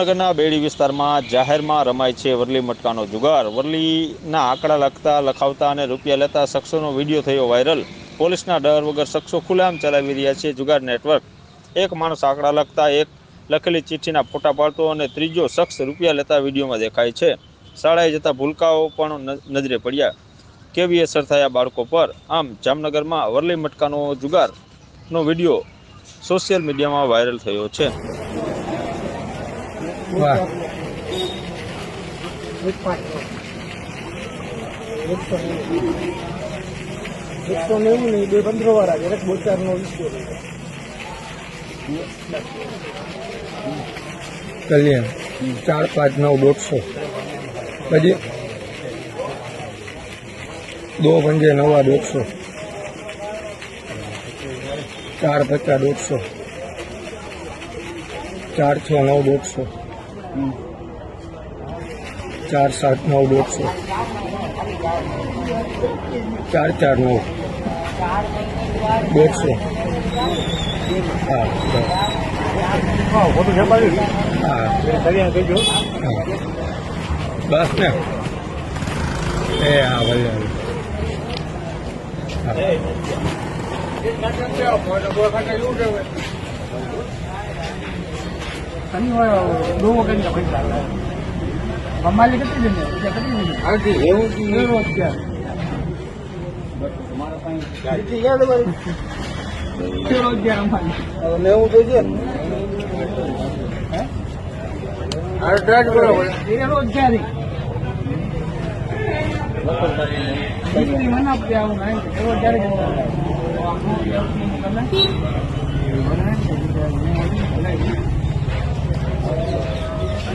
જામનગરના બેડી વિસ્તારમાં જાહેરમાં રમાય છે વરલી મટકાનો જુગાર. વરલીના આંકડા લખતા, લખાવતા અને રૂપિયા લેતા શખ્સોનો વીડિયો થયો વાયરલ. પોલીસના ડર વગર શખ્સો ખુલ્લામ ચલાવી રહ્યા છે જુગાર નેટવર્ક. એક માણસ આંકડા લખતા, એક લખેલી ચિઠ્ઠીના ફોટા પાડતો અને ત્રીજો શખ્સ રૂપિયા લેતા વિડીયોમાં દેખાય છે. શાળાએ જતા ભૂલકાઓ પણ નજરે પડ્યા. કેવી અસર થયા બાળકો પર? આમ જામનગરમાં વરલી મટકાનો જુગારનો વીડિયો સોશિયલ મીડિયામાં વાયરલ થયો છે. વાહ. એકસો નેવું નહીં બે પંદર વાળા દરેક બોચાર નો વીસો કલ્યાણ ચાર, પાંચ, નવ, દોઢસો. પછી દો પંજે નવા દોઢસો. ચાર પચાસ દોઢસો. ચાર, છ, નવ, દોઢસો. ચાર સાત નવ દોઢસો. ચાર ચાર નવ. દોઢસો. હા બસ. ખોટું છપાયું હા. કલ્યાણ કહેજો હા. બસ ને એ હા ભલે હા. શનિવાર દો વગર પૈસા અમારી કેટલી જઈને કેટલી જઈને એવું એવું અત્યારે અગિયાર અમારી તેરો અગિયાર મના આપી આવું નહીં તેરો અગિયાર